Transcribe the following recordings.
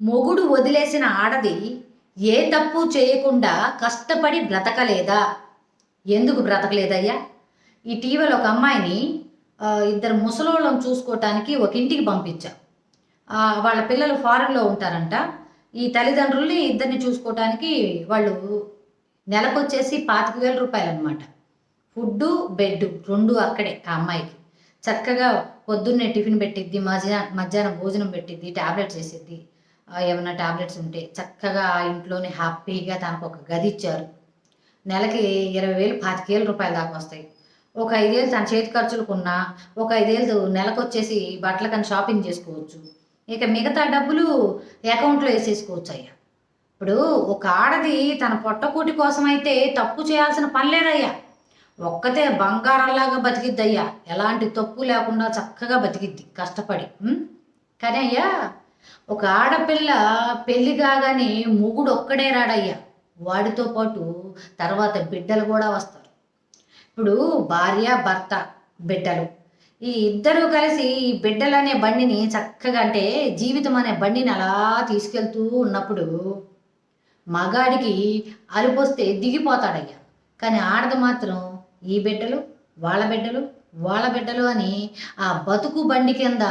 మొగుడు వదిలేసిన ఆడది ఏ తప్పు చేయకుండా కష్టపడి బ్రతకలేదా? ఎందుకు బ్రతకలేదయ్యా? ఇటీవల ఒక అమ్మాయిని ఇద్దరు ముసలోళ్ళం చూసుకోవటానికి ఒక ఇంటికి పంపించా. వాళ్ళ పిల్లలు ఫారెన్లో ఉంటారంట. ఈ తల్లిదండ్రుల్ని ఇద్దరిని చూసుకోవటానికి వాళ్ళు నెలకొచ్చేసి పాతిక వేల రూపాయలు అనమాట ఫుడ్డు బెడ్ రెండు అక్కడే ఆ అమ్మాయికి. చక్కగా పొద్దున్నే టిఫిన్ పెట్టిద్ది మధ్యాహ్నం మధ్యాహ్నం భోజనం పెట్టిద్ది టాబ్లెట్స్ వేసిద్ది. ఏమైనా ట్యాబ్లెట్స్ టాబ్లెట్స్ ఉంటే చక్కగా ఆ ఇంట్లోనే హ్యాపీగా తనకు ఒక గది ఇచ్చారు. నెలకి ఇరవై వేలు పాతికేల రూపాయల దాకా వస్తాయి. ఒక ఐదేళ్ళు తన చేతి ఖర్చులుకున్నా ఒక ఐదేళ్ళు నెలకు వచ్చేసి బట్టలకని షాపింగ్ చేసుకోవచ్చు. ఇక మిగతా డబ్బులు అకౌంట్లో వేసేసుకోవచ్చు అయ్యా. ఇప్పుడు ఒక ఆడది తన పొట్టకూటి కోసం అయితే తప్పు చేయాల్సిన పని లేదయ్యా. ఒక్కతే బంగారంలాగా బతికిద్దయ్యా. ఎలాంటి తప్పు లేకుండా చక్కగా బతికిద్ది కష్టపడి. కానీ అయ్యా ఒక ఆడపిల్ల పెళ్ళి కాగానే మొగుడు ఒక్కడే రాడయ్యా. వాడితో పాటు తర్వాత బిడ్డలు కూడా వస్తారు. ఇప్పుడు భార్య భర్త బిడ్డలు. ఈ ఇద్దరు కలిసి ఈ బిడ్డలు అనే బండిని చక్కగా అంటే జీవితం అనే బండిని అలా తీసుకెళ్తూ ఉన్నప్పుడు మగాడికి అలుపొస్తే దిగిపోతాడయ్యా. కానీ ఆడది మాత్రం ఈ బిడ్డలు వాళ్ళ బిడ్డలు వాళ్ళ బిడ్డలు అని ఆ బతుకు బండి కింద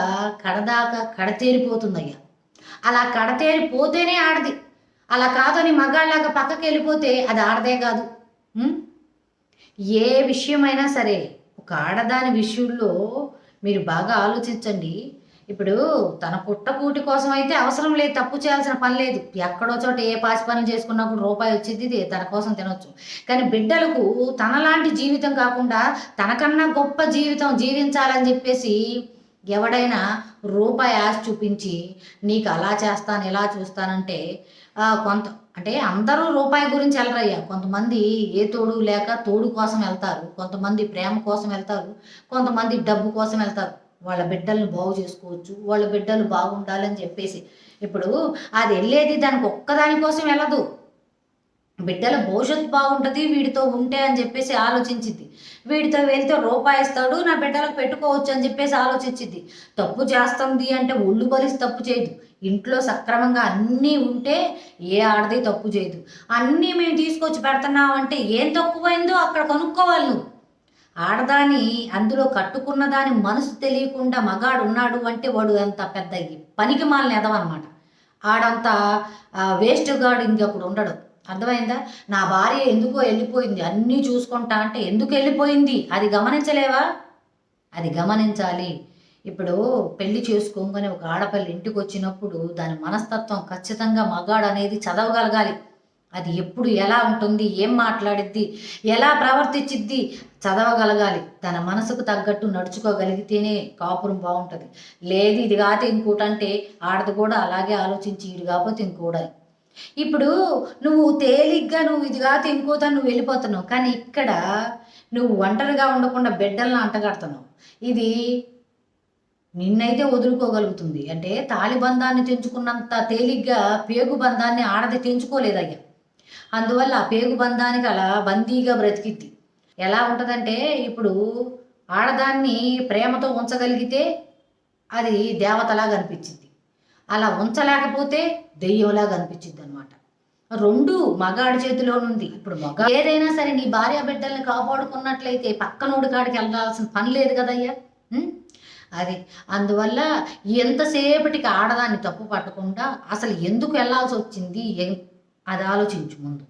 కడదాకా కడతేరిపోతుందయ్యా. అలా కడతేరిపోతేనే ఆడది. అలా కాదని మగాళ్ళగా పక్కకి వెళ్ళిపోతే అది ఆడదే కాదు. ఏ విషయమైనా సరే ఒక ఆడదాని విషయంలో మీరు బాగా ఆలోచించండి. ఇప్పుడు తన పుట్టకూటి కోసం అయితే అవసరం లేదు తప్పు చేయాల్సిన పని లేదు. ఎక్కడో చోట ఏ పాసి పనులు కూడా రూపాయి వచ్చింది తన కోసం తినొచ్చు. కానీ బిడ్డలకు తనలాంటి జీవితం కాకుండా తనకన్నా గొప్ప జీవితం జీవించాలని చెప్పేసి ఎవడైనా రూపాయి ఆశ చూపించి నీకు అలా చేస్తాను ఇలా చూస్తానంటే కొంత అంటే అందరూ రూపాయి గురించి వెళ్ళరయ్యా కొంతమంది ఏ తోడు లేక తోడు కోసం వెళ్తారు. కొంతమంది ప్రేమ కోసం వెళ్తారు. కొంతమంది డబ్బు కోసం వెళ్తారు. వాళ్ళ బిడ్డల్ని బాగు చేసుకోవచ్చు. వాళ్ళ బిడ్డలు బాగుండాలని చెప్పేసి. ఇప్పుడు అది వెళ్ళేది దానికి ఒక్కదానికోసం వెళ్ళదు. బిడ్డల భవిష్యత్ బాగుంటుంది వీడితో ఉంటే అని చెప్పేసి ఆలోచించింది వీడితో వెళ్తే రూపాయి ఇస్తాడు నా బిడ్డలకు పెట్టుకోవచ్చు అని చెప్పేసి ఆలోచించింది తప్పు చేస్తుంది అంటే ఒళ్ళు బలిసి తప్పు చేయదు. ఇంట్లో సక్రమంగా అన్నీ ఉంటే ఏ ఆడది తప్పు చేయదు. అన్నీ మేము తీసుకొచ్చి పెడుతున్నాం అంటే ఏం తక్కువైందో అక్కడ కొనుక్కోవాలి నువ్వు. ఆడదాని అందులో కట్టుకున్న దాని మనసు తెలియకుండా మగాడు ఉన్నాడు అంటే వాడు అంత పెద్ద పనికి మాలని ఎదవన్నమాట. ఆడంత వేస్ట్ గాడు ఇంకొకడు ఉండడు. అర్థమైందా? నా భార్య ఎందుకో వెళ్ళిపోయింది. అన్నీ చూసుకుంటా అంటే ఎందుకు వెళ్ళిపోయింది? అది గమనించలేవా? అది గమనించాలి. ఇప్పుడు పెళ్ళి చేసుకోగానే ఒక ఆడపిల్ల ఇంటికి వచ్చినప్పుడు దాని మనస్తత్వం ఖచ్చితంగా మగాడు అనేది చదవగలగాలి. అది ఎప్పుడు ఎలా ఉంటుంది? ఏం మాట్లాడిద్ది? ఎలా ప్రవర్తించిద్ది? చదవగలగాలి. తన మనసుకు తగ్గట్టు నడుచుకోగలిగితేనే కాపురం బాగుంటుంది. లేదు ఇది కాతే ఇంకోటంటే ఆడది కూడా అలాగే ఆలోచించి ఇది కాకపోతే ఇంకోటి ఇప్పుడు నువ్వు తేలిగ్గా నువ్వు ఇదిగా కాతే నువ్వు వెళ్ళిపోతున్నావు. కానీ ఇక్కడ నువ్వు ఒంటరిగా ఉండకుండా బిడ్డలను అంటగడుతున్నావు. ఇది నిన్నైతే వదులుకోగలుగుతుంది. అంటే తాలిబంధాన్ని తెంచుకున్నంత తేలిగ్గా పేగు బంధాన్ని ఆడది తెంచుకోలేదయ్యా. అందువల్ల ఆ పేగు బంధానికి అలా బందీగా బ్రతికిద్ది. ఎలా ఉంటుందంటే ఇప్పుడు ఆడదాన్ని ప్రేమతో ఉంచగలిగితే అది దేవతలాగా అనిపించింది. అలా ఉంచలేకపోతే దెయ్యంలాగా అనిపించింది అనమాట రెండు మగాడి చేతిలోనుంది ఇప్పుడు మగ ఏదైనా సరే నీ భార్య బిడ్డల్ని కాపాడుకున్నట్లయితే పక్కనోడి కాడికి వెళ్ళాల్సిన పని లేదు కదయ్యా. అది అందువల్ల ఎంతసేపటికి ఆడదాన్ని తప్పు పట్టకుండా అసలు ఎందుకు వెళ్ళాల్సి వచ్చింది అది ఆలోచించు ముందు.